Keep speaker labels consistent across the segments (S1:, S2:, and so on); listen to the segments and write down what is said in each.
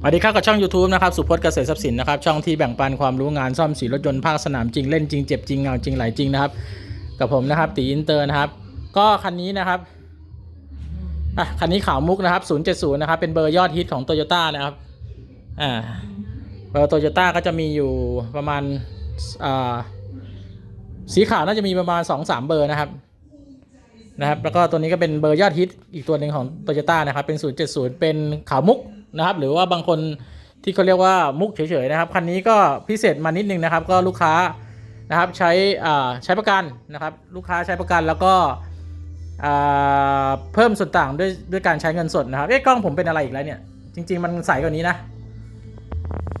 S1: สวัสดีครับกับช่อง YouTube นะครับสุพจน์เกษตรทรัพย์สินนะครับช่องที่แบ่งปันความรู้งานซ่อมสีรถยนต์ภาคสนามจริงเล่นจริงเจ็บจริงเงาจริงไหลจริงนะครับ กับผมนะครับตีอินเตอร์นะครับ ก็คันนี้นะครับอะคันนี้ขาวมุกนะครับ 070 นะครับเป็นเบอร์ยอดฮิตของโตโยต้านะครับอ่าเบอร์โตโยต้าก็จะมีอยู่ประมาณอ่าสีขาวน่าจะมีประมาณ 2-3 เบอร์นะครับนะครับ แล้วก็ตัวนี้ก็เป็นเบอร์ยอดฮิตอีกตัวหนึ่งของ t o y ยต้านะครับเป็น 070 เป็นขาวมุก นะครับ หรือว่าบางคนที่เขาเรียกว่ามุกเฉยๆนะครับคันนี้ก็พิเศษมานิดนึงนะครับ ก็ลูกค้านะครับใช้ใช้ประกันนะครับ ลูกค้าใช้ประกันแล้วก็เพิ่มส่วนต่างด้วยด้วยการใช้เงินสดนะครับเอ๊ะกล้องผมเป็นอะไรอีกแล้วเนี่ยจริง ๆ มันใสกว่านี้นะ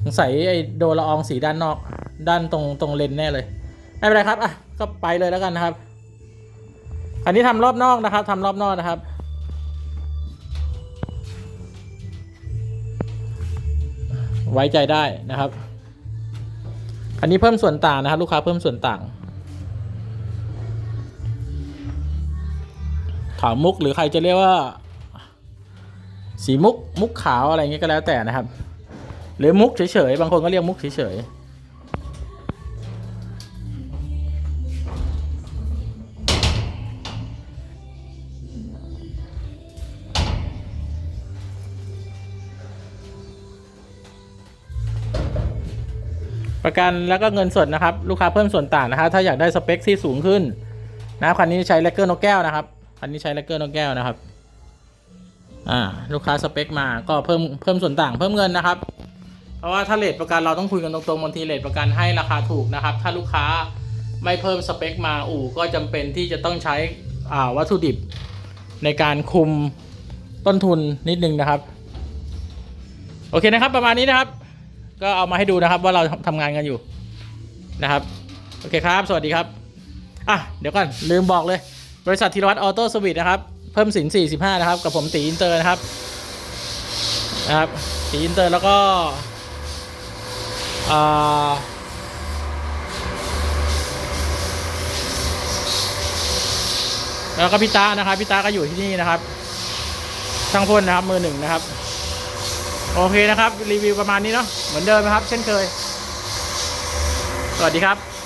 S1: สงสัยไอ้โดนละอองสีด้านนอกด้านตรงตรงเลนแน่เลยไม่เป็นไรครับอะก็ไปเลยแล้วกันนะครับ อันนี้ทำรอบนอกนะครับทำรอบนอกนะครับ ไว้ใจได้นะครับ อันนี้เพิ่มส่วนต่างนะครับ ลูกค้าเพิ่มส่วนต่างขาวมุกหรือใครจะเรียกว่า สีมุกมุกขาวอะไรเงี้ยก็แล้วแต่นะครับ หรือมุกเฉยๆบางคนก็เรียกมุกเฉยๆ ประกันแล้วก็เงินสดนะครับ ลูกค้าเพิ่มส่วนต่างนะครับถ้าอยากได้สเปคที่สูงขึ้นนะครับคันนี้ใช้แลกเกอร์นกแก้วนะครับคันนี้ใช้แลกเกอร์นกแก้วนะครับอ่าลูกค้าสเปคมาก็เพิ่มเพิ่มส่วนต่างเพิ่มเงินนะครับ เพราะว่าถ้าเลทประกันเราต้องคุยกันตรงๆบางทีเลทประกันให้ราคาถูกนะครับ ถ้าลูกค้าไม่เพิ่มสเปคมาอู่ก็จำเป็นที่จะต้องใช้อ่าวัตถุดิบในการคุมต้นทุนนิดนึงนะครับ โอเคนะครับประมาณนี้นะครับ ก็เอามาให้ดูนะครับว่าเราทำงานกันอยู่นะครับ โอเคครับ สวัสดีครับ อะ เดี๋ยวก่อน ลืมบอกเลย บริษัทธีรวัตรออโต้สวิตนะครับ เพิ่มสิน 45 นะครับ กับผมตีอินเตอร์นะครับ นะครับตีอินเตอร์แล้วก็อ่าแล้วก็พี่ตานะครับพี่ตาก็อยู่ที่นี่นะครับช่างพ่นนะครับมือหนึ่งนะครับ โอเคนะครับ รีวิวประมาณนี้เนาะเหมือนเดิมนะครับ เช่นเคย สวัสดีครับ